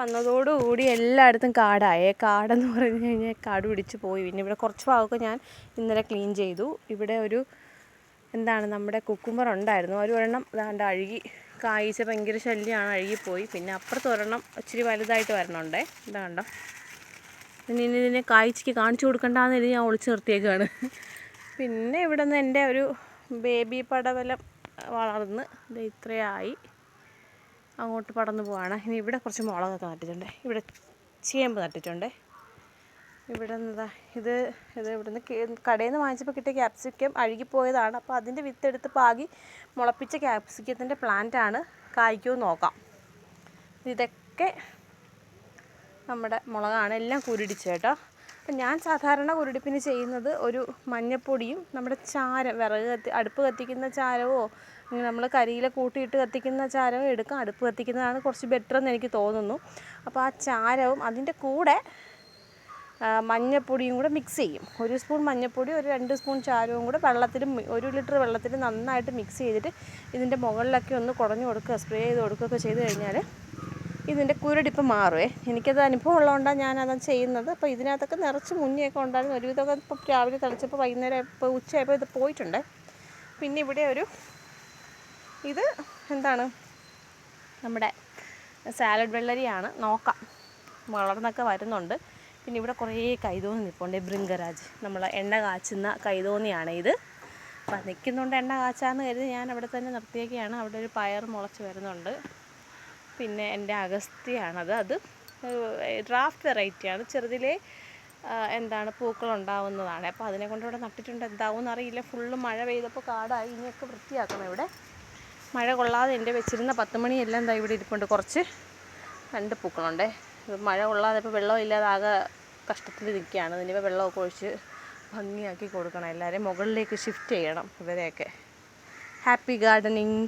വന്നതോടുകൂടി എല്ലായിടത്തും കാടായേ. കാടെന്ന് പറഞ്ഞു കഴിഞ്ഞാൽ കാട് പിടിച്ച് പോയി. പിന്നെ ഇവിടെ കുറച്ച് ഭാഗമൊക്കെ ഞാൻ ഇന്നലെ ക്ലീൻ ചെയ്തു. ഇവിടെ ഒരു എന്താണ് നമ്മുടെ കുക്കുമ്പർ ഉണ്ടായിരുന്നു. ഒരു ഒരെണ്ണം ഇതാണ്ട് അഴുകി കായ്ച്ച ഭയങ്കര ശല്യമാണ് അഴുകിപ്പോയി. പിന്നെ അപ്പുറത്ത് ഒരെണ്ണം ഇച്ചിരി വലുതായിട്ട് വരണുണ്ടേ. ഇതാ പിന്നെ ഇനി ഇതിനെ കായ്ച്ചയ്ക്ക് കാണിച്ചു കൊടുക്കണ്ടെന്ന് എഴുതി ഞാൻ ഒളിച്ചു നിർത്തിയേക്കാണ്. പിന്നെ ഇവിടെ നിന്ന് എന്റെ ഒരു ബേബി പടവലം വളർന്ന് ഇത് ഇത്രയായി. അങ്ങോട്ട് പടന്ന് പോവാണ്. ഇനി ഇവിടെ കുറച്ച് മുളകൊക്കെ നട്ടിട്ടുണ്ട്. ഇവിടെ ചേമ്പ് നട്ടിട്ടുണ്ട്. ഇവിടെ നിന്നതാ ഇത് ഇത് ഇവിടുന്ന് കടയിൽ നിന്ന് വാങ്ങിച്ചപ്പോൾ കിട്ടിയ ക്യാപ്സിക്കം അഴുകിപ്പോയതാണ് അപ്പോൾ അതിന്റെ വിത്തെടുത്ത് പാകി മുളപ്പിച്ച ക്യാപ്സിക്കത്തിന്റെ പ്ലാന്റാണ് കായ്ക്കുമോ നോക്കാം. ഇതൊക്കെ നമ്മുടെ മുളകാണ്. എല്ലാം കുരുടിച്ച് കേട്ടോ അപ്പം ഞാൻ സാധാരണ കുരുടിപ്പിന് ചെയ്യുന്നത് ഒരു മഞ്ഞപ്പൊടിയും നമ്മുടെ ചാരം വിറക് കത്തി അടുപ്പ് കത്തിക്കുന്ന ചാരമോ നമ്മൾ കരിയില കൂട്ടിയിട്ട് കത്തിക്കുന്ന ചാരമോ എടുക്കാം. അടുപ്പ് കത്തിക്കുന്നതാണ് കുറച്ച് ബെറ്റർ എന്ന് എനിക്ക് തോന്നുന്നു. അപ്പോൾ ആ ചാരവും അതിന്റെ കൂടെ മഞ്ഞപ്പൊടിയും കൂടെ മിക്സ് ചെയ്യും. ഒരു സ്പൂൺ മഞ്ഞപ്പൊടി ഒരു രണ്ട് സ്പൂൺ ചാരവും കൂടെ വെള്ളത്തിൽ ഒരു ലിറ്റർ വെള്ളത്തിൽ നന്നായിട്ട് മിക്സ് ചെയ്തിട്ട് ഇതിന്റെ മുകളിലൊക്കെ ഒന്ന് കുറഞ്ഞു കൊടുക്കുക സ്പ്രേ ചെയ്ത് കൊടുക്കുകയൊക്കെ ചെയ്ത് കഴിഞ്ഞാൽ ഇതിന്റെ കുരുടിപ്പ് മാറുമേ എനിക്കത് അനുഭവം ഉള്ളതുകൊണ്ടാണ് ഞാനത് ചെയ്യുന്നത്. അപ്പോൾ ഇതിനകത്തൊക്കെ നിറച്ച് മുന്നിയൊക്കെ ഉണ്ടായിരുന്നു. ഒരുവിധമൊക്കെ ഇപ്പോൾ രാവിലെ തളിച്ചപ്പോൾ വൈകുന്നേരം ഇപ്പോൾ ഉച്ചയായപ്പോൾ ഇത് പോയിട്ടുണ്ട്. പിന്നെ ഇവിടെ ഒരു ഇത് എന്താണ്? നമ്മുടെ സാലഡ് വെള്ളരിയാണ്. നോക്കാം. വളർന്നൊക്കെ വരുന്നുണ്ട്. പിന്നെ ഇവിടെ കുറേ കൈതോന്നി നിൽപ്പുണ്ട് ബൃങ്കരാജ് നമ്മൾ എണ്ണ കാച്ചുന്ന കൈതോന്നിയാണ് ഇത്. അപ്പം നിൽക്കുന്നുണ്ട് എണ്ണ കാച്ചാന്ന് കരുതി ഞാൻ അവിടെ തന്നെ നിർത്തിയേക്കാണ്. അവിടെ ഒരു പയർ മുളച്ച് വരുന്നുണ്ട്. പിന്നെ എന്റെ അഗസ്ത്യയാണത്. അത് ഡ്രാഫ്റ്റ് വെറൈറ്റിയാണ് ചെറുതിലേ എന്താണ് പൂക്കൾ ഉണ്ടാവുന്നതാണ് അപ്പോൾ അതിനെ കൊണ്ട് ഇവിടെ നട്ടിട്ടുണ്ട്. എന്താവും എന്നറിയില്ല ഫുള്ള് മഴ പെയ്തപ്പോൾ കാടായി. ഇനിയൊക്കെ വൃത്തിയാക്കണം ഇവിടെ. മഴ കൊള്ളാതെ എന്റെ വെച്ചിരുന്ന പത്ത് മണിയെല്ലാം എന്താ ഇവിടെ ഇരിപ്പുണ്ട്. കുറച്ച് രണ്ട് പൂക്കളുണ്ടേ. മഴ കൊള്ളാതെ ഇപ്പോൾ വെള്ളമില്ലാതെ ആകെ കഷ്ടത്തിൽ നിൽക്കുകയാണ് ഇനിയിപ്പോൾ വെള്ളമൊക്കെ ഒഴിച്ച് ഭംഗിയാക്കി കൊടുക്കണം. എല്ലാവരെയും മുകളിലേക്ക് ഷിഫ്റ്റ് ചെയ്യണം ഇവരെയൊക്കെ. Happy gardening